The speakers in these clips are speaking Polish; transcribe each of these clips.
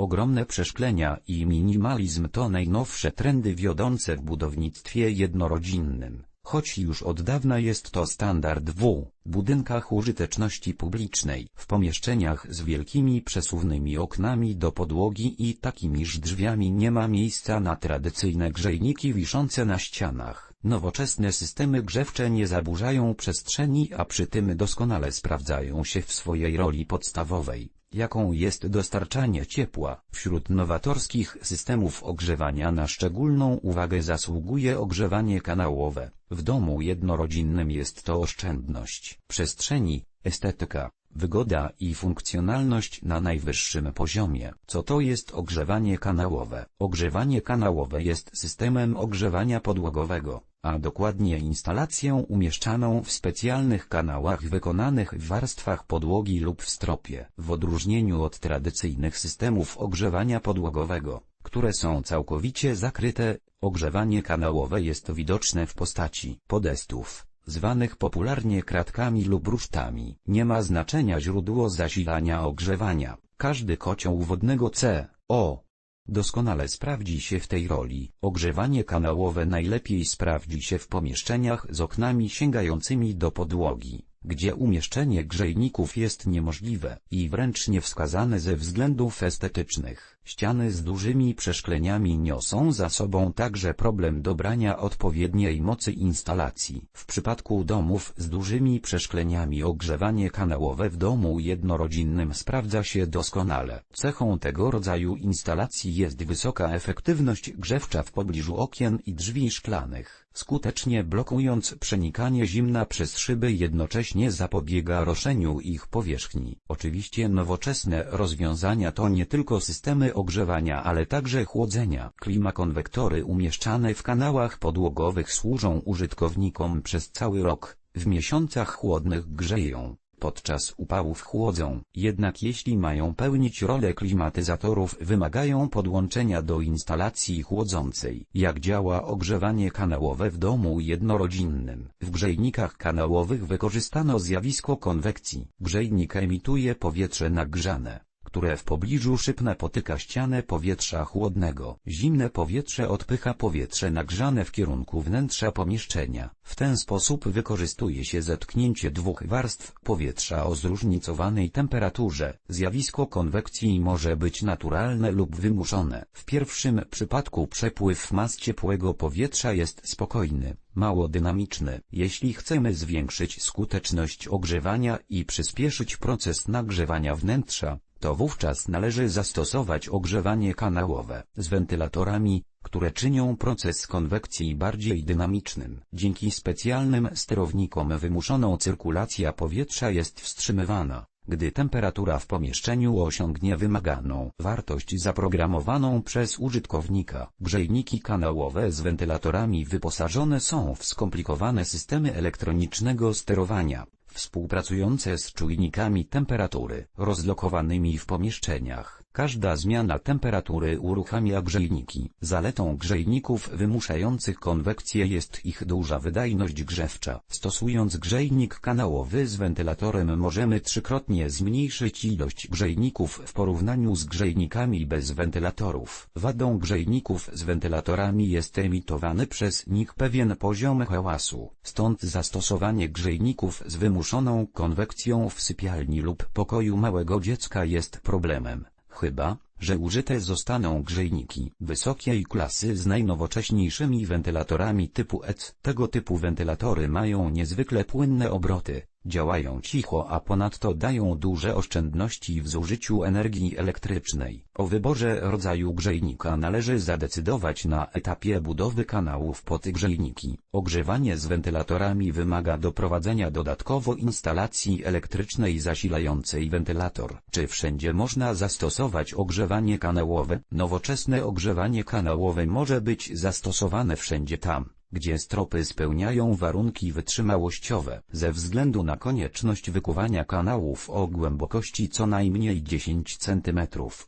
Ogromne przeszklenia i minimalizm to najnowsze trendy wiodące w budownictwie jednorodzinnym, choć już od dawna jest to standard w budynkach użyteczności publicznej, w pomieszczeniach z wielkimi przesuwnymi oknami do podłogi i takimiż drzwiami nie ma miejsca na tradycyjne grzejniki wiszące na ścianach. Nowoczesne systemy grzewcze nie zaburzają przestrzeni, a przy tym doskonale sprawdzają się w swojej roli podstawowej jaką jest dostarczanie ciepła. Wśród nowatorskich systemów ogrzewania na szczególną uwagę zasługuje ogrzewanie kanałowe. W domu jednorodzinnym jest to oszczędność przestrzeni, estetyka, wygoda i funkcjonalność na najwyższym poziomie. Co to jest ogrzewanie kanałowe? Ogrzewanie kanałowe jest systemem ogrzewania podłogowego, a dokładnie instalacją umieszczaną w specjalnych kanałach wykonanych w warstwach podłogi lub w stropie. W odróżnieniu od tradycyjnych systemów ogrzewania podłogowego, które są całkowicie zakryte, ogrzewanie kanałowe jest widoczne w postaci podestów zwanych popularnie kratkami lub rusztami. Nie ma znaczenia źródło zasilania ogrzewania. Każdy kocioł wodnego C, O, doskonale sprawdzi się w tej roli. Ogrzewanie kanałowe najlepiej sprawdzi się w pomieszczeniach z oknami sięgającymi do podłogi gdzie umieszczenie grzejników jest niemożliwe i wręcz niewskazane ze względów estetycznych. Ściany z dużymi przeszkleniami niosą za sobą także problem dobrania odpowiedniej mocy instalacji. W przypadku domów z dużymi przeszkleniami ogrzewanie kanałowe w domu jednorodzinnym sprawdza się doskonale. Cechą tego rodzaju instalacji jest wysoka efektywność grzewcza w pobliżu okien i drzwi szklanych skutecznie blokując przenikanie zimna przez szyby jednocześnie zapobiega roszeniu ich powierzchni. Oczywiście nowoczesne rozwiązania to nie tylko systemy ogrzewania ale także chłodzenia. Klimakonwektory umieszczane w kanałach podłogowych służą użytkownikom przez cały rok, w miesiącach chłodnych grzeją podczas upałów chłodzą, jednak jeśli mają pełnić rolę klimatyzatorów wymagają podłączenia do instalacji chłodzącej. Jak działa ogrzewanie kanałowe w domu jednorodzinnym? W grzejnikach kanałowych wykorzystano zjawisko konwekcji. Grzejnik emituje powietrze nagrzane które w pobliżu szyb napotyka ścianę powietrza chłodnego. Zimne powietrze odpycha powietrze nagrzane w kierunku wnętrza pomieszczenia. W ten sposób wykorzystuje się zetknięcie dwóch warstw powietrza o zróżnicowanej temperaturze. Zjawisko konwekcji może być naturalne lub wymuszone. W pierwszym przypadku przepływ mas ciepłego powietrza jest spokojny mało dynamiczny. Jeśli chcemy zwiększyć skuteczność ogrzewania i przyspieszyć proces nagrzewania wnętrza, to wówczas należy zastosować ogrzewanie kanałowe z wentylatorami, które czynią proces konwekcji bardziej dynamicznym. Dzięki specjalnym sterownikom wymuszoną cyrkulacja powietrza jest wstrzymywana, gdy temperatura w pomieszczeniu osiągnie wymaganą wartość zaprogramowaną przez użytkownika. Grzejniki kanałowe z wentylatorami wyposażone są w skomplikowane systemy elektronicznego sterowania, współpracujące z czujnikami temperatury rozlokowanymi w pomieszczeniach. Każda zmiana temperatury uruchamia grzejniki. Zaletą grzejników wymuszających konwekcję jest ich duża wydajność grzewcza. Stosując grzejnik kanałowy z wentylatorem możemy trzykrotnie zmniejszyć ilość grzejników w porównaniu z grzejnikami bez wentylatorów. Wadą grzejników z wentylatorami jest emitowany przez nich pewien poziom hałasu. Stąd zastosowanie grzejników z wymuszoną konwekcją w sypialni lub pokoju małego dziecka jest problemem chyba, że użyte zostaną grzejniki wysokiej klasy z najnowocześniejszymi wentylatorami typu EC. Tego typu wentylatory mają niezwykle płynne obroty, Działają cicho a ponadto dają duże oszczędności w zużyciu energii elektrycznej. O wyborze rodzaju grzejnika należy zadecydować na etapie budowy kanałów pod grzejniki. Ogrzewanie z wentylatorami wymaga doprowadzenia dodatkowo instalacji elektrycznej zasilającej wentylator. Czy wszędzie można zastosować ogrzewanie kanałowe? Nowoczesne ogrzewanie kanałowe może być zastosowane wszędzie tam, gdzie stropy spełniają warunki wytrzymałościowe. Ze względu na konieczność wykuwania kanałów o głębokości co najmniej 10 cm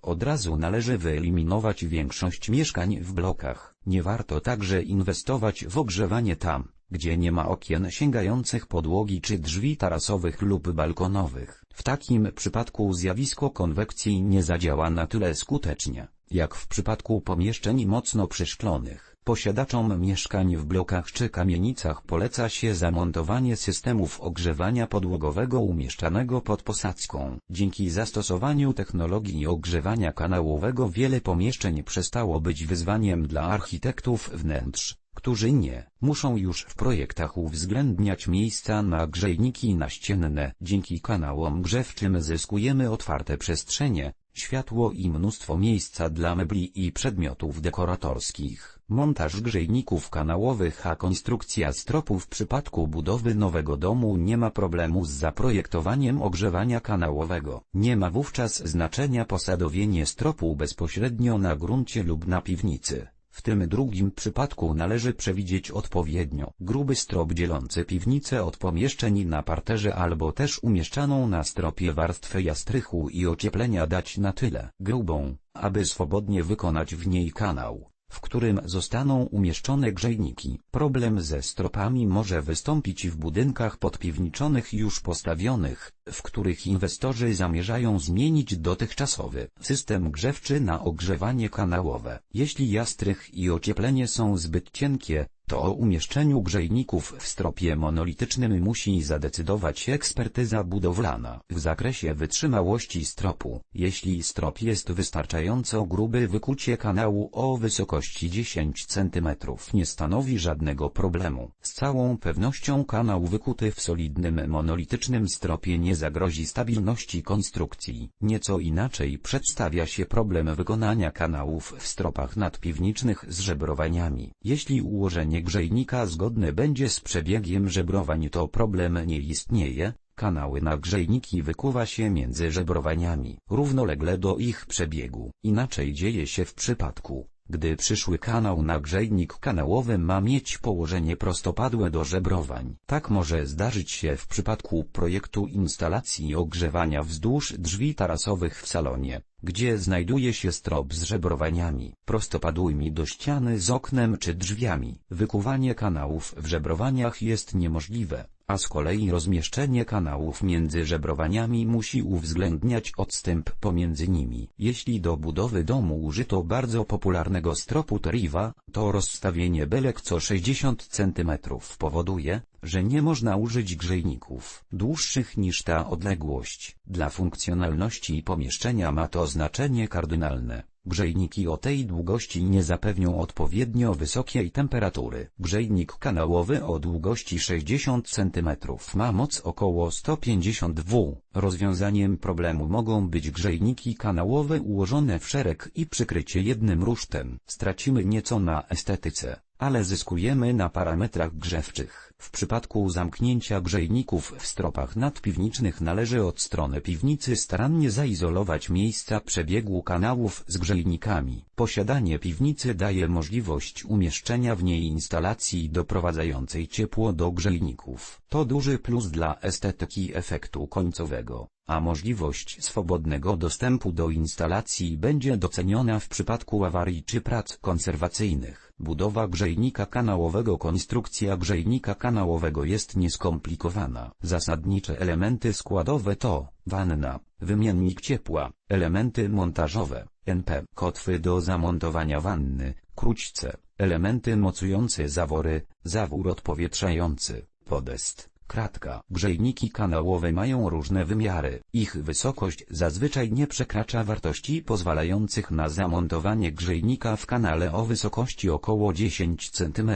od razu należy wyeliminować większość mieszkań w blokach. Nie warto także inwestować w ogrzewanie tam, gdzie nie ma okien sięgających podłogi czy drzwi tarasowych lub balkonowych. W takim przypadku zjawisko konwekcji nie zadziała na tyle skutecznie, jak w przypadku pomieszczeń mocno przeszklonych. Posiadaczom mieszkań w blokach czy kamienicach poleca się zamontowanie systemów ogrzewania podłogowego umieszczanego pod posadzką. Dzięki zastosowaniu technologii ogrzewania kanałowego wiele pomieszczeń przestało być wyzwaniem dla architektów wnętrz którzy nie muszą już w projektach uwzględniać miejsca na grzejniki naścienne. Dzięki kanałom grzewczym zyskujemy otwarte przestrzenie, światło i mnóstwo miejsca dla mebli i przedmiotów dekoratorskich. Montaż grzejników kanałowych a konstrukcja stropu w przypadku budowy nowego domu nie ma problemu z zaprojektowaniem ogrzewania kanałowego. Nie ma wówczas znaczenia posadowienie stropu bezpośrednio na gruncie lub na piwnicy. W tym drugim przypadku należy przewidzieć odpowiednio gruby strop dzielący piwnicę od pomieszczeń na parterze albo też umieszczaną na stropie warstwę jastrychu i ocieplenia dać na tyle grubą, aby swobodnie wykonać w niej kanał w którym zostaną umieszczone grzejniki. Problem ze stropami może wystąpić w budynkach podpiwniczonych już postawionych, w których inwestorzy zamierzają zmienić dotychczasowy system grzewczy na ogrzewanie kanałowe. Jeśli jastrych i ocieplenie są zbyt cienkie, to o umieszczeniu grzejników w stropie monolitycznym musi zadecydować ekspertyza budowlana. W zakresie wytrzymałości stropu, jeśli strop jest wystarczająco gruby wykucie kanału o wysokości 10 cm nie stanowi żadnego problemu. Z całą pewnością kanał wykuty w solidnym monolitycznym stropie nie zagrozi stabilności konstrukcji. Nieco inaczej przedstawia się problem wykonania kanałów w stropach nadpiwniczych z żebrowaniami. Jeśli ułożenie grzejnika zgodne będzie z przebiegiem żebrowań to problem nie istnieje, kanały na grzejniki wykuwa się między żebrowaniami, równolegle do ich przebiegu. Inaczej dzieje się w przypadku, gdy przyszły kanał na grzejnik kanałowy ma mieć położenie prostopadłe do żebrowań. Tak może zdarzyć się w przypadku projektu instalacji ogrzewania wzdłuż drzwi tarasowych w salonie, gdzie znajduje się strop z żebrowaniami prostopadłymi do ściany z oknem czy drzwiami. Wykuwanie kanałów w żebrowaniach jest niemożliwe, a z kolei rozmieszczenie kanałów między żebrowaniami musi uwzględniać odstęp pomiędzy nimi. Jeśli do budowy domu użyto bardzo popularnego stropu Teriva, to rozstawienie belek co 60 cm powoduje, że nie można użyć grzejników dłuższych niż ta odległość. Dla funkcjonalności pomieszczenia ma to znaczenie kardynalne. Grzejniki o tej długości nie zapewnią odpowiednio wysokiej temperatury. Grzejnik kanałowy o długości 60 cm ma moc około 150 W. Rozwiązaniem problemu mogą być grzejniki kanałowe ułożone w szereg i przykrycie jednym rusztem. Stracimy nieco na estetyce ale zyskujemy na parametrach grzewczych. W przypadku zamknięcia grzejników w stropach nadpiwniczych należy od strony piwnicy starannie zaizolować miejsca przebiegu kanałów z grzejnikami. Posiadanie piwnicy daje możliwość umieszczenia w niej instalacji doprowadzającej ciepło do grzejników. To duży plus dla estetyki efektu końcowego a możliwość swobodnego dostępu do instalacji będzie doceniona w przypadku awarii czy prac konserwacyjnych. Budowa grzejnika kanałowego Konstrukcja grzejnika kanałowego jest nieskomplikowana. Zasadnicze elementy składowe to wanna, wymiennik ciepła, elementy montażowe, NP, kotwy do zamontowania wanny, krućce, elementy mocujące zawory, zawór odpowietrzający, podest kratka. Grzejniki kanałowe mają różne wymiary. Ich wysokość zazwyczaj nie przekracza wartości pozwalających na zamontowanie grzejnika w kanale o wysokości około 10 cm.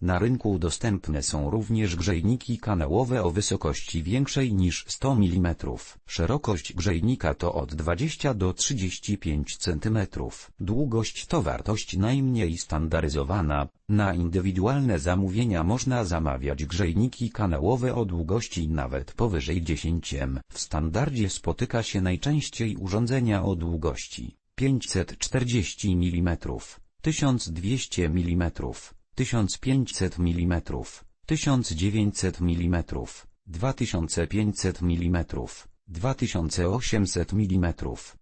Na rynku dostępne są również grzejniki kanałowe o wysokości większej niż 100 mm. Szerokość grzejnika to od 20 do 35 cm. Długość to wartość najmniej standaryzowana. Na indywidualne zamówienia można zamawiać grzejniki kanałowe o długości nawet powyżej 10 m. W standardzie spotyka się najczęściej urządzenia o długości 540 mm, 1200 mm, 1500 mm, 1900 mm, 2500 mm, 2800 mm.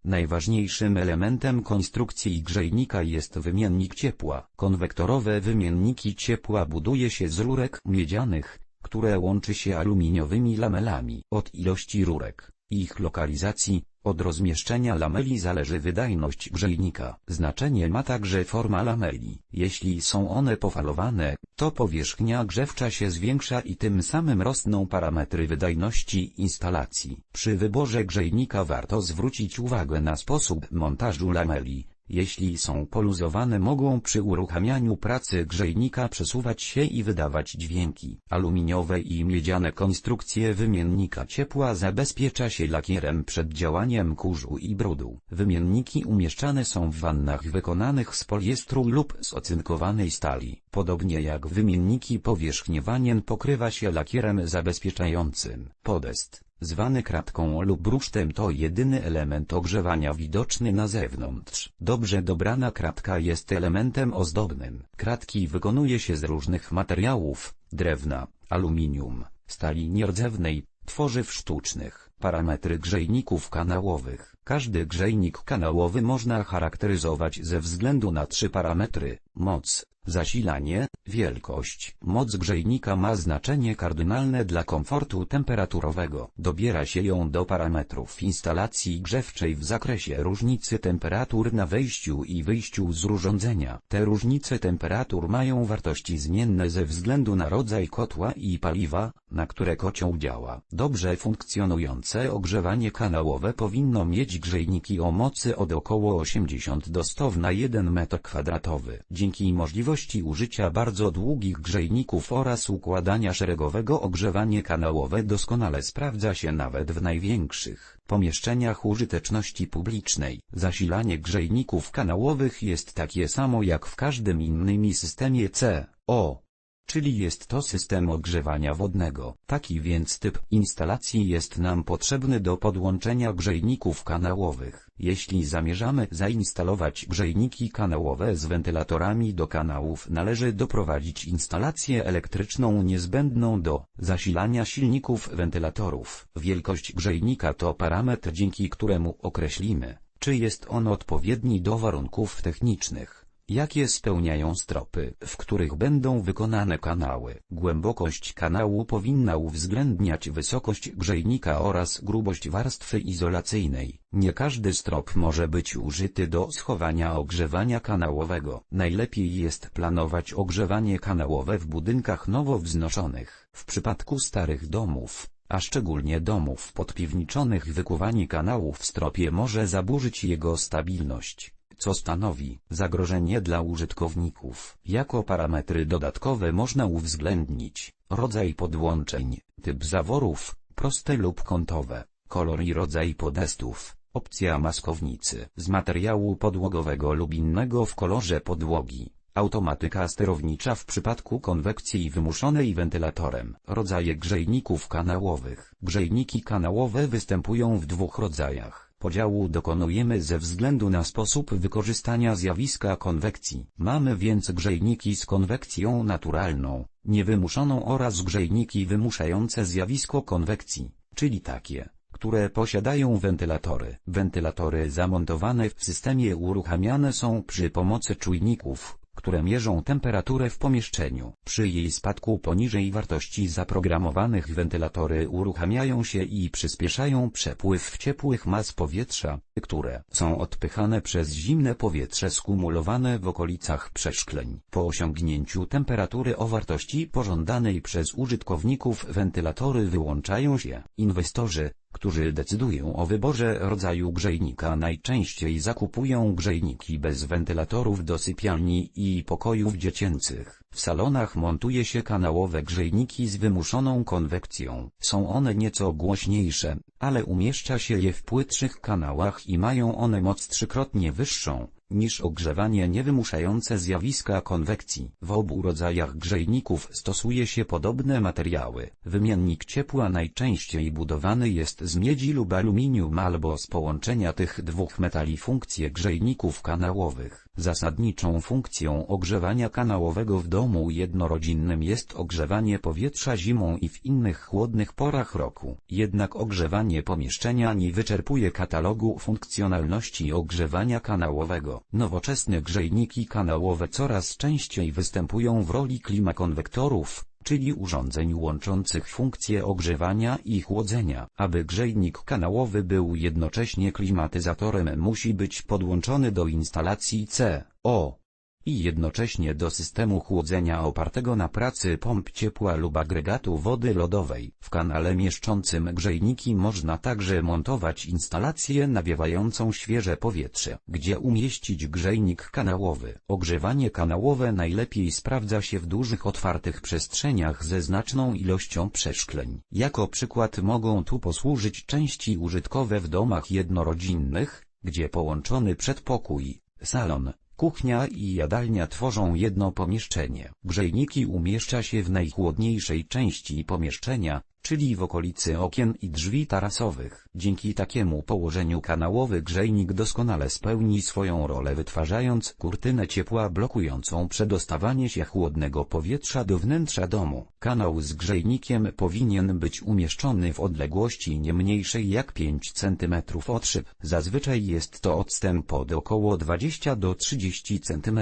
Najważniejszym elementem konstrukcji grzejnika jest wymiennik ciepła. Konwektorowe wymienniki ciepła buduje się z rurek miedzianych, które łączy się aluminiowymi lamelami. Od ilości rurek, ich lokalizacji, od rozmieszczenia lameli zależy wydajność grzejnika. Znaczenie ma także forma lameli. Jeśli są one pofalowane, to powierzchnia grzewcza się zwiększa i tym samym rosną parametry wydajności instalacji. Przy wyborze grzejnika warto zwrócić uwagę na sposób montażu lameli, jeśli są poluzowane mogą przy uruchamianiu pracy grzejnika przesuwać się i wydawać dźwięki. Aluminiowe i miedziane konstrukcje wymiennika ciepła zabezpiecza się lakierem przed działaniem kurzu i brudu. Wymienniki umieszczane są w wannach wykonanych z poliestru lub z ocynkowanej stali. Podobnie jak wymienniki powierzchnie wanien pokrywa się lakierem zabezpieczającym. Podest zwany kratką lub brusztem to jedyny element ogrzewania widoczny na zewnątrz. Dobrze dobrana kratka jest elementem ozdobnym. Kratki wykonuje się z różnych materiałów, drewna, aluminium, stali nierdzewnej, tworzyw sztucznych. Parametry grzejników kanałowych. Każdy grzejnik kanałowy można charakteryzować ze względu na trzy parametry, moc, Zasilanie, wielkość. Moc grzejnika ma znaczenie kardynalne dla komfortu temperaturowego. Dobiera się ją do parametrów instalacji grzewczej w zakresie różnicy temperatur na wejściu i wyjściu z urządzenia. Te różnice temperatur mają wartości zmienne ze względu na rodzaj kotła i paliwa, na które kocioł działa. Dobrze funkcjonujące ogrzewanie kanałowe powinno mieć grzejniki o mocy od około 80 do 100 na 1 m2. Dzięki możliwości możliwości użycia bardzo długich grzejników oraz układania szeregowego ogrzewanie kanałowe doskonale sprawdza się nawet w największych pomieszczeniach użyteczności publicznej. Zasilanie grzejników kanałowych jest takie samo jak w każdym innym systemie CO czyli jest to system ogrzewania wodnego. Taki więc typ instalacji jest nam potrzebny do podłączenia grzejników kanałowych. Jeśli zamierzamy zainstalować grzejniki kanałowe z wentylatorami do kanałów należy doprowadzić instalację elektryczną niezbędną do zasilania silników wentylatorów. Wielkość grzejnika to parametr dzięki któremu określimy, czy jest on odpowiedni do warunków technicznych. Jakie spełniają stropy, w których będą wykonane kanały? Głębokość kanału powinna uwzględniać wysokość grzejnika oraz grubość warstwy izolacyjnej. Nie każdy strop może być użyty do schowania ogrzewania kanałowego. Najlepiej jest planować ogrzewanie kanałowe w budynkach nowo wznoszonych. W przypadku starych domów, a szczególnie domów podpiwniczonych wykuwanie kanału w stropie może zaburzyć jego stabilność co stanowi zagrożenie dla użytkowników. Jako parametry dodatkowe można uwzględnić rodzaj podłączeń, typ zaworów, proste lub kątowe, kolor i rodzaj podestów, opcja maskownicy z materiału podłogowego lub innego w kolorze podłogi. Automatyka sterownicza w przypadku konwekcji wymuszonej wentylatorem. Rodzaje grzejników kanałowych. Grzejniki kanałowe występują w dwóch rodzajach Podziału dokonujemy ze względu na sposób wykorzystania zjawiska konwekcji. Mamy więc grzejniki z konwekcją naturalną, niewymuszoną oraz grzejniki wymuszające zjawisko konwekcji, czyli takie, które posiadają wentylatory. Wentylatory zamontowane w systemie uruchamiane są przy pomocy czujników, które mierzą temperaturę w pomieszczeniu. Przy jej spadku poniżej wartości zaprogramowanych wentylatory uruchamiają się i przyspieszają przepływ ciepłych mas powietrza, które są odpychane przez zimne powietrze skumulowane w okolicach przeszkleń. Po osiągnięciu temperatury o wartości pożądanej przez użytkowników wentylatory wyłączają się. Inwestorzy, którzy decydują o wyborze rodzaju grzejnika najczęściej zakupują grzejniki bez wentylatorów do sypialni i pokojów dziecięcych. W salonach montuje się kanałowe grzejniki z wymuszoną konwekcją. Są one nieco głośniejsze, ale umieszcza się je w płytszych kanałach i mają one moc trzykrotnie wyższą niż ogrzewanie niewymuszające zjawiska konwekcji. W obu rodzajach grzejników stosuje się podobne materiały. Wymiennik ciepła najczęściej budowany jest z miedzi lub aluminium albo z połączenia tych dwóch metali funkcje grzejników kanałowych. Zasadniczą funkcją ogrzewania kanałowego w domu jednorodzinnym jest ogrzewanie powietrza zimą i w innych chłodnych porach roku. Jednak ogrzewanie pomieszczenia nie wyczerpuje katalogu funkcjonalności ogrzewania kanałowego. Nowoczesne grzejniki kanałowe coraz częściej występują w roli klimakonwektorów, czyli urządzeń łączących funkcje ogrzewania i chłodzenia. Aby grzejnik kanałowy był jednocześnie klimatyzatorem musi być podłączony do instalacji CO i jednocześnie do systemu chłodzenia opartego na pracy pomp ciepła lub agregatu wody lodowej. W kanale mieszczącym grzejniki można także montować instalację nawiewającą świeże powietrze, gdzie umieścić grzejnik kanałowy. Ogrzewanie kanałowe najlepiej sprawdza się w dużych otwartych przestrzeniach ze znaczną ilością przeszkleń. Jako przykład mogą tu posłużyć części użytkowe w domach jednorodzinnych, gdzie połączony przedpokój, salon, Kuchnia i jadalnia tworzą jedno pomieszczenie. Grzejniki umieszcza się w najchłodniejszej części pomieszczenia, czyli w okolicy okien i drzwi tarasowych. Dzięki takiemu położeniu kanałowy grzejnik doskonale spełni swoją rolę wytwarzając kurtynę ciepła blokującą przedostawanie się chłodnego powietrza do wnętrza domu. Kanał z grzejnikiem powinien być umieszczony w odległości nie mniejszej jak 5 cm od szyb. Zazwyczaj jest to odstęp od około 20 do 30 cm.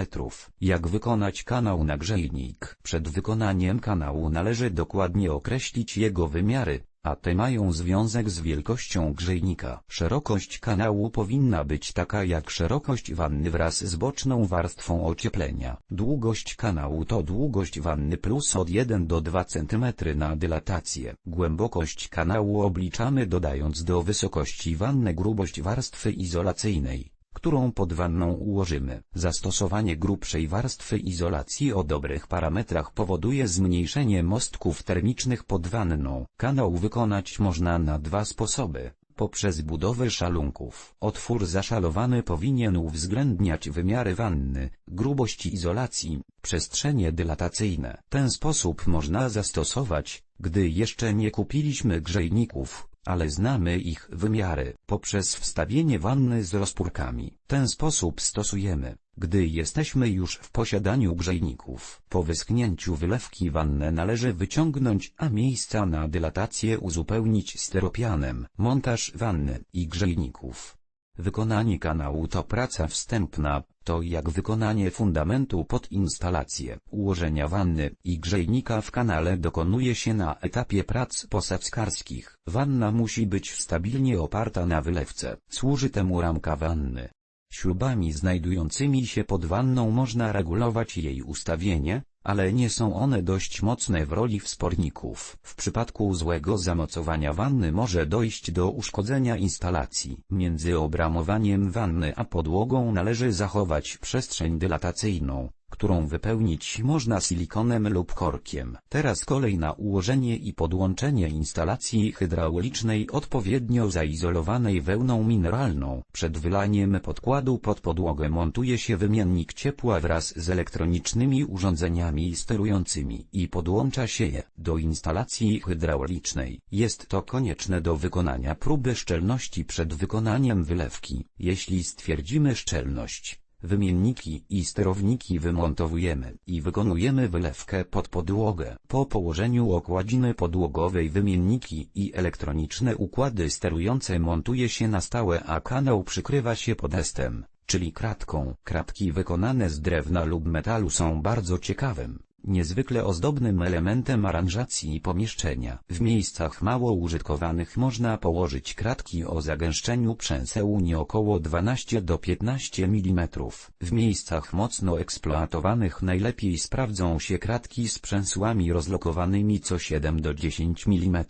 Jak wykonać kanał na grzejnik? Przed wykonaniem kanału należy dokładnie określić jego wymiary, a te mają związek z wielkością grzejnika. Szerokość kanału powinna być taka jak szerokość wanny wraz z boczną warstwą ocieplenia. Długość kanału to długość wanny plus od 1 do 2 cm na dylatację. Głębokość kanału obliczamy dodając do wysokości wanny grubość warstwy izolacyjnej którą pod wanną ułożymy. Zastosowanie grubszej warstwy izolacji o dobrych parametrach powoduje zmniejszenie mostków termicznych pod wanną. Kanał wykonać można na dwa sposoby poprzez budowę szalunków. Otwór zaszalowany powinien uwzględniać wymiary wanny, grubość izolacji, przestrzenie dylatacyjne. Ten sposób można zastosować, gdy jeszcze nie kupiliśmy grzejników, ale znamy ich wymiary poprzez wstawienie wanny z rozpórkami. Ten sposób stosujemy, gdy jesteśmy już w posiadaniu grzejników. Po wyschnięciu wylewki wannę należy wyciągnąć, a miejsca na dylatację uzupełnić steropianem. Montaż wanny i grzejników Wykonanie kanału to praca wstępna, to jak wykonanie fundamentu pod instalację. Ułożenia wanny i grzejnika w kanale dokonuje się na etapie prac posadzkarskich. Wanna musi być stabilnie oparta na wylewce. Służy temu ramka wanny. Śrubami znajdującymi się pod wanną można regulować jej ustawienie, ale nie są one dość mocne w roli wsporników. W przypadku złego zamocowania wanny może dojść do uszkodzenia instalacji. Między obramowaniem wanny a podłogą należy zachować przestrzeń dylatacyjną, którą wypełnić można silikonem lub korkiem. Teraz kolej na ułożenie i podłączenie instalacji hydraulicznej odpowiednio zaizolowanej wełną mineralną. Przed wylaniem podkładu pod podłogę montuje się wymiennik ciepła wraz z elektronicznymi urządzeniami sterującymi i podłącza się je do instalacji hydraulicznej. Jest to konieczne do wykonania próby szczelności przed wykonaniem wylewki. Jeśli stwierdzimy szczelność, Wymienniki i sterowniki wymontowujemy i wykonujemy wylewkę pod podłogę. Po położeniu okładziny podłogowej wymienniki i elektroniczne układy sterujące montuje się na stałe a kanał przykrywa się podestem, czyli kratką. Kratki wykonane z drewna lub metalu są bardzo ciekawym, niezwykle ozdobnym elementem aranżacji pomieszczenia. W miejscach mało użytkowanych można położyć kratki o zagęszczeniu przęseł nie około 12 do 15 mm. W miejscach mocno eksploatowanych najlepiej sprawdzą się kratki z przęsłami rozlokowanymi co 7 do 10 mm.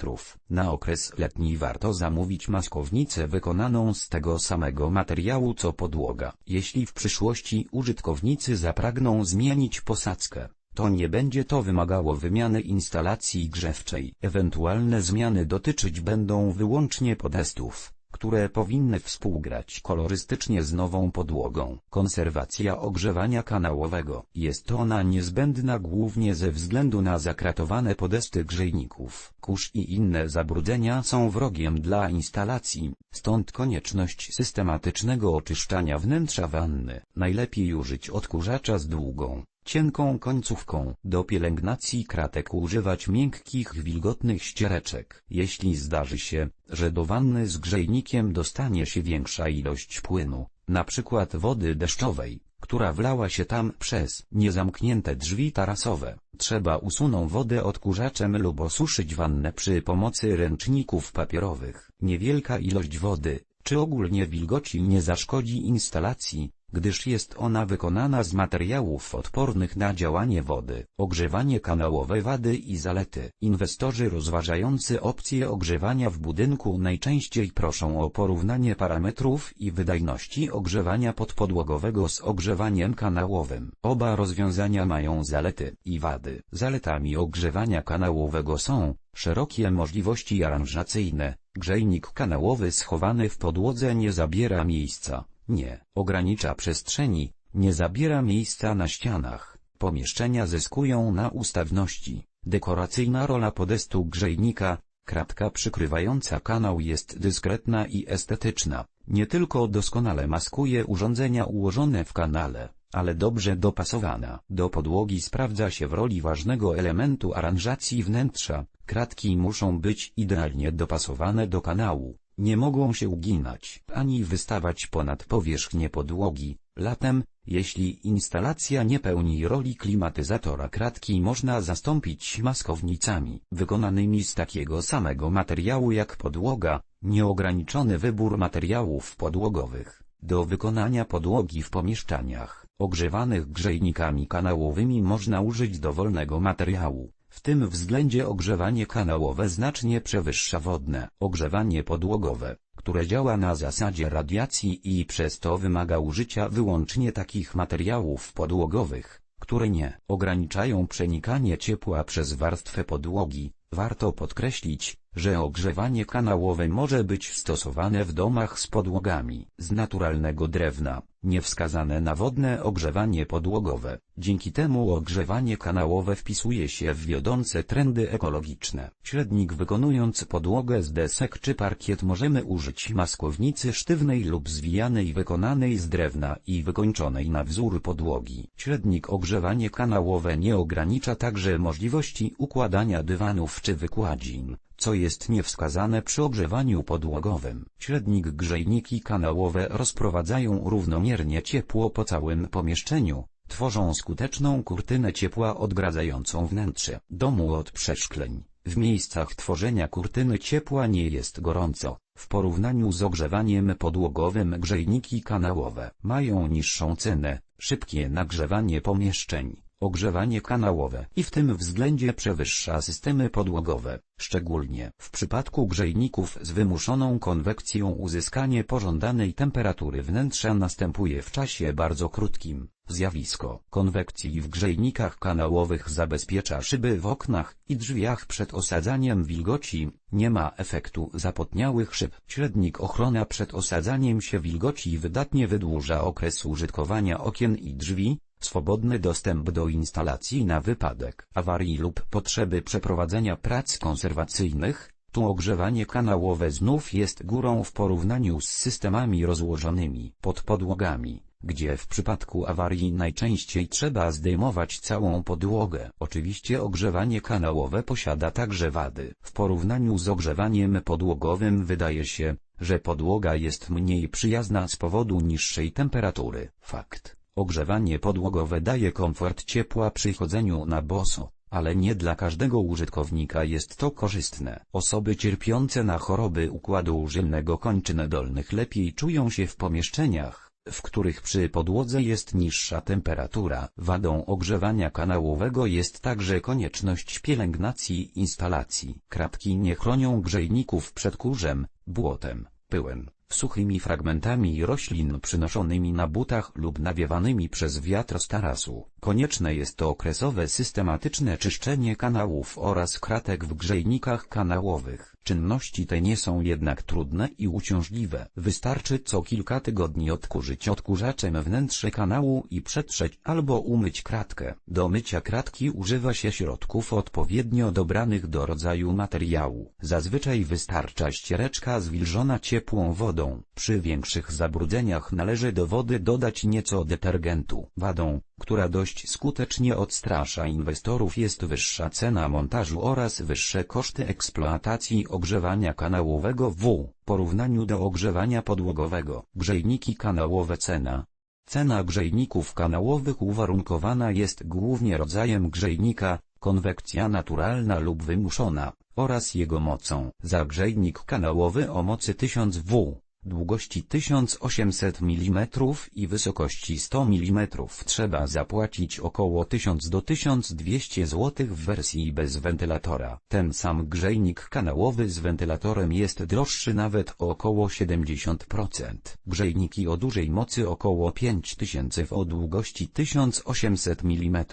Na okres letni warto zamówić maskownicę wykonaną z tego samego materiału co podłoga. Jeśli w przyszłości użytkownicy zapragną zmienić posadzkę, to nie będzie to wymagało wymiany instalacji grzewczej. Ewentualne zmiany dotyczyć będą wyłącznie podestów, które powinny współgrać kolorystycznie z nową podłogą. Konserwacja ogrzewania kanałowego. Jest ona niezbędna głównie ze względu na zakratowane podesty grzejników. Kurz i inne zabrudzenia są wrogiem dla instalacji, stąd konieczność systematycznego oczyszczania wnętrza wanny. Najlepiej użyć odkurzacza z długą, cienką końcówką. Do pielęgnacji kratek używać miękkich wilgotnych ściereczek. Jeśli zdarzy się, że do wanny z grzejnikiem dostanie się większa ilość płynu, przykład wody deszczowej, która wlała się tam przez niezamknięte drzwi tarasowe. Trzeba usunąć wodę odkurzaczem lub osuszyć wannę przy pomocy ręczników papierowych. Niewielka ilość wody, czy ogólnie wilgoci nie zaszkodzi instalacji, gdyż jest ona wykonana z materiałów odpornych na działanie wody. Ogrzewanie kanałowe wady i zalety. Inwestorzy rozważający opcję ogrzewania w budynku najczęściej proszą o porównanie parametrów i wydajności ogrzewania podpodłogowego z ogrzewaniem kanałowym. Oba rozwiązania mają zalety i wady. Zaletami ogrzewania kanałowego są szerokie możliwości aranżacyjne. Grzejnik kanałowy schowany w podłodze nie zabiera miejsca nie ogranicza przestrzeni, nie zabiera miejsca na ścianach. Pomieszczenia zyskują na ustawności. Dekoracyjna rola podestu grzejnika, kratka przykrywająca kanał jest dyskretna i estetyczna. Nie tylko doskonale maskuje urządzenia ułożone w kanale, ale dobrze dopasowana do podłogi sprawdza się w roli ważnego elementu aranżacji wnętrza. Kratki muszą być idealnie dopasowane do kanału. Nie mogą się uginać, ani wystawać ponad powierzchnię podłogi. Latem, jeśli instalacja nie pełni roli klimatyzatora kratki można zastąpić maskownicami wykonanymi z takiego samego materiału jak podłoga, nieograniczony wybór materiałów podłogowych. Do wykonania podłogi w pomieszczeniach, ogrzewanych grzejnikami kanałowymi można użyć dowolnego materiału. W tym względzie ogrzewanie kanałowe znacznie przewyższa wodne ogrzewanie podłogowe, które działa na zasadzie radiacji i przez to wymaga użycia wyłącznie takich materiałów podłogowych, które nie ograniczają przenikanie ciepła przez warstwę podłogi. Warto podkreślić, że ogrzewanie kanałowe może być stosowane w domach z podłogami z naturalnego drewna, niewskazane na wodne ogrzewanie podłogowe. Dzięki temu ogrzewanie kanałowe wpisuje się w wiodące trendy ekologiczne. Średnik wykonując podłogę z desek czy parkiet możemy użyć maskownicy sztywnej lub zwijanej wykonanej z drewna i wykończonej na wzór podłogi. Średnik ogrzewanie kanałowe nie ogranicza także możliwości układania dywanów czy wykładzin co jest niewskazane przy ogrzewaniu podłogowym. Średnik grzejniki kanałowe rozprowadzają równomiernie ciepło po całym pomieszczeniu, tworzą skuteczną kurtynę ciepła odgradzającą wnętrze domu od przeszkleń. W miejscach tworzenia kurtyny ciepła nie jest gorąco. W porównaniu z ogrzewaniem podłogowym grzejniki kanałowe mają niższą cenę, szybkie nagrzewanie pomieszczeń, ogrzewanie kanałowe i w tym względzie przewyższa systemy podłogowe, szczególnie w przypadku grzejników z wymuszoną konwekcją uzyskanie pożądanej temperatury wnętrza następuje w czasie bardzo krótkim. Zjawisko konwekcji w grzejnikach kanałowych zabezpiecza szyby w oknach i drzwiach przed osadzaniem wilgoci, nie ma efektu zapotniałych szyb. Średnik ochrona przed osadzaniem się wilgoci wydatnie wydłuża okres użytkowania okien i drzwi, swobodny dostęp do instalacji na wypadek awarii lub potrzeby przeprowadzenia prac konserwacyjnych, tu ogrzewanie kanałowe znów jest górą w porównaniu z systemami rozłożonymi pod podłogami, gdzie w przypadku awarii najczęściej trzeba zdejmować całą podłogę. Oczywiście ogrzewanie kanałowe posiada także wady. W porównaniu z ogrzewaniem podłogowym wydaje się, że podłoga jest mniej przyjazna z powodu niższej temperatury. Fakt. Ogrzewanie podłogowe daje komfort ciepła przy chodzeniu na boso, ale nie dla każdego użytkownika jest to korzystne. Osoby cierpiące na choroby układu żylnego kończyn dolnych lepiej czują się w pomieszczeniach, w których przy podłodze jest niższa temperatura. Wadą ogrzewania kanałowego jest także konieczność pielęgnacji instalacji. Kratki nie chronią grzejników przed kurzem, błotem, pyłem, suchymi fragmentami roślin przynoszonymi na butach lub nawiewanymi przez wiatr z tarasu. Konieczne jest to okresowe systematyczne czyszczenie kanałów oraz kratek w grzejnikach kanałowych. Czynności te nie są jednak trudne i uciążliwe. Wystarczy co kilka tygodni odkurzyć odkurzaczem wnętrze kanału i przetrzeć albo umyć kratkę. Do mycia kratki używa się środków odpowiednio dobranych do rodzaju materiału. Zazwyczaj wystarcza ściereczka zwilżona ciepłą wodą. Przy większych zabrudzeniach należy do wody dodać nieco detergentu. Wadą która dość skutecznie odstrasza inwestorów jest wyższa cena montażu oraz wyższe koszty eksploatacji ogrzewania kanałowego w porównaniu do ogrzewania podłogowego. Grzejniki kanałowe cena Cena grzejników kanałowych uwarunkowana jest głównie rodzajem grzejnika, konwekcja naturalna lub wymuszona, oraz jego mocą. Za grzejnik kanałowy o mocy 1000 W długości 1800 mm i wysokości 100 mm trzeba zapłacić około 1000 do 1200 zł w wersji bez wentylatora. Ten sam grzejnik kanałowy z wentylatorem jest droższy nawet o około 70%. Grzejniki o dużej mocy około 5000 w o długości 1800 mm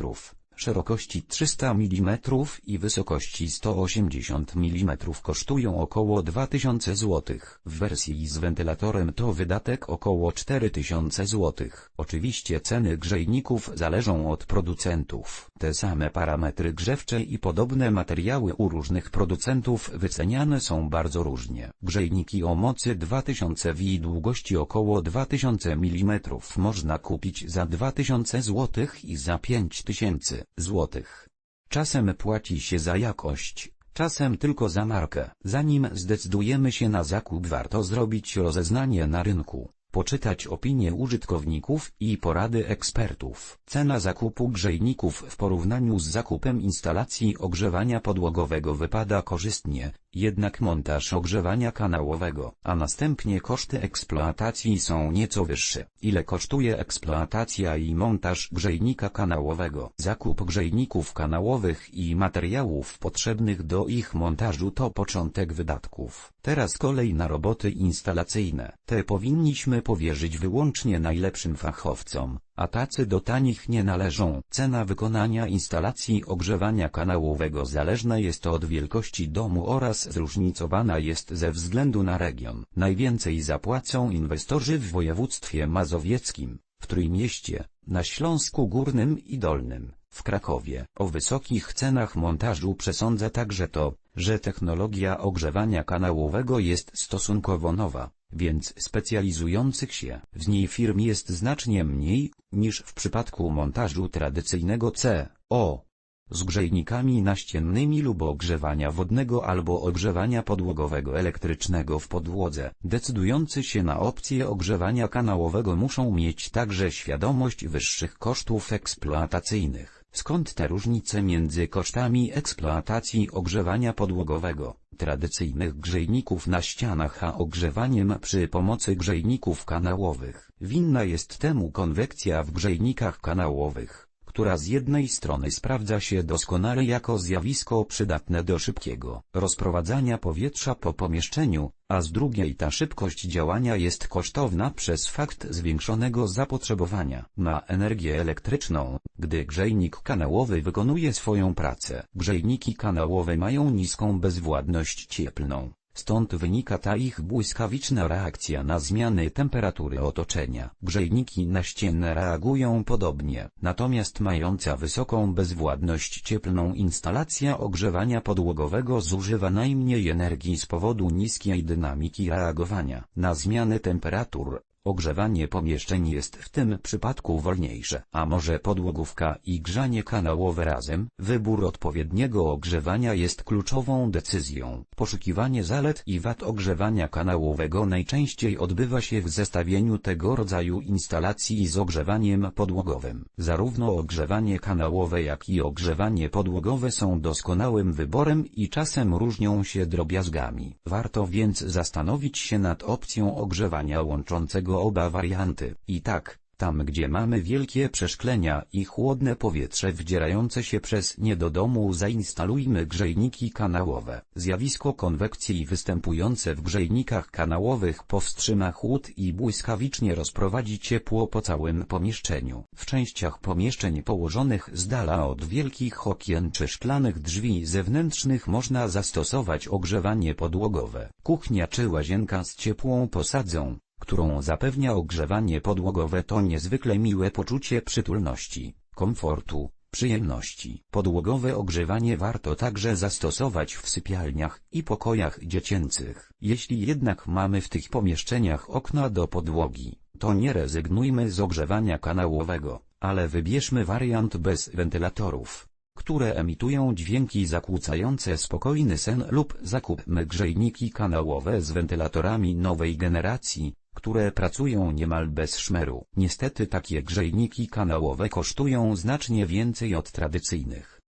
szerokości 300 mm i wysokości 180 mm kosztują około 2000 zł. W wersji z wentylatorem to wydatek około 4000 zł. Oczywiście ceny grzejników zależą od producentów. Te same parametry grzewcze i podobne materiały u różnych producentów wyceniane są bardzo różnie. Grzejniki o mocy 2000 w i długości około 2000 mm można kupić za 2000 zł i za 5000 złotych. Czasem płaci się za jakość, czasem tylko za markę. Zanim zdecydujemy się na zakup warto zrobić rozeznanie na rynku poczytać opinie użytkowników i porady ekspertów. Cena zakupu grzejników w porównaniu z zakupem instalacji ogrzewania podłogowego wypada korzystnie, jednak montaż ogrzewania kanałowego, a następnie koszty eksploatacji są nieco wyższe. Ile kosztuje eksploatacja i montaż grzejnika kanałowego? Zakup grzejników kanałowych i materiałów potrzebnych do ich montażu to początek wydatków. Teraz kolej na roboty instalacyjne. Te powinniśmy powierzyć wyłącznie najlepszym fachowcom, a tacy do tanich nie należą. Cena wykonania instalacji ogrzewania kanałowego zależna jest od wielkości domu oraz zróżnicowana jest ze względu na region. Najwięcej zapłacą inwestorzy w województwie mazowieckim, w Trójmieście, na Śląsku Górnym i Dolnym, w Krakowie. O wysokich cenach montażu przesądza także to, że technologia ogrzewania kanałowego jest stosunkowo nowa więc specjalizujących się w niej firm jest znacznie mniej, niż w przypadku montażu tradycyjnego CO, z grzejnikami naściennymi lub ogrzewania wodnego albo ogrzewania podłogowego elektrycznego w podłodze. Decydujący się na opcję ogrzewania kanałowego muszą mieć także świadomość wyższych kosztów eksploatacyjnych. Skąd te różnice między kosztami eksploatacji ogrzewania podłogowego, tradycyjnych grzejników na ścianach a ogrzewaniem przy pomocy grzejników kanałowych? Winna jest temu konwekcja w grzejnikach kanałowych która z jednej strony sprawdza się doskonale jako zjawisko przydatne do szybkiego rozprowadzania powietrza po pomieszczeniu, a z drugiej ta szybkość działania jest kosztowna przez fakt zwiększonego zapotrzebowania na energię elektryczną, gdy grzejnik kanałowy wykonuje swoją pracę. Grzejniki kanałowe mają niską bezwładność cieplną, Stąd wynika ta ich błyskawiczna reakcja na zmiany temperatury otoczenia. Grzejniki naścienne reagują podobnie, natomiast mająca wysoką bezwładność cieplną instalacja ogrzewania podłogowego zużywa najmniej energii z powodu niskiej dynamiki reagowania na zmiany temperatur, Ogrzewanie pomieszczeń jest w tym przypadku wolniejsze. A może podłogówka i grzanie kanałowe razem? Wybór odpowiedniego ogrzewania jest kluczową decyzją. Poszukiwanie zalet i wad ogrzewania kanałowego najczęściej odbywa się w zestawieniu tego rodzaju instalacji z ogrzewaniem podłogowym. Zarówno ogrzewanie kanałowe jak i ogrzewanie podłogowe są doskonałym wyborem i czasem różnią się drobiazgami. Warto więc zastanowić się nad opcją ogrzewania łączącego oba warianty. I tak, tam gdzie mamy wielkie przeszklenia i chłodne powietrze wdzierające się przez nie do domu zainstalujmy grzejniki kanałowe. Zjawisko konwekcji występujące w grzejnikach kanałowych powstrzyma chłód i błyskawicznie rozprowadzi ciepło po całym pomieszczeniu. W częściach pomieszczeń położonych z dala od wielkich okien czy szklanych drzwi zewnętrznych można zastosować ogrzewanie podłogowe. Kuchnia czy łazienka z ciepłą posadzą, którą zapewnia ogrzewanie podłogowe to niezwykle miłe poczucie przytulności, komfortu, przyjemności. Podłogowe ogrzewanie warto także zastosować w sypialniach i pokojach dziecięcych. Jeśli jednak mamy w tych pomieszczeniach okna do podłogi, to nie rezygnujmy z ogrzewania kanałowego. Ale wybierzmy wariant bez wentylatorów, które emitują dźwięki zakłócające spokojny sen lub zakupmy grzejniki kanałowe z wentylatorami nowej generacji, które pracują niemal bez szmeru. Niestety takie grzejniki kanałowe kosztują znacznie więcej od tradycyjnych.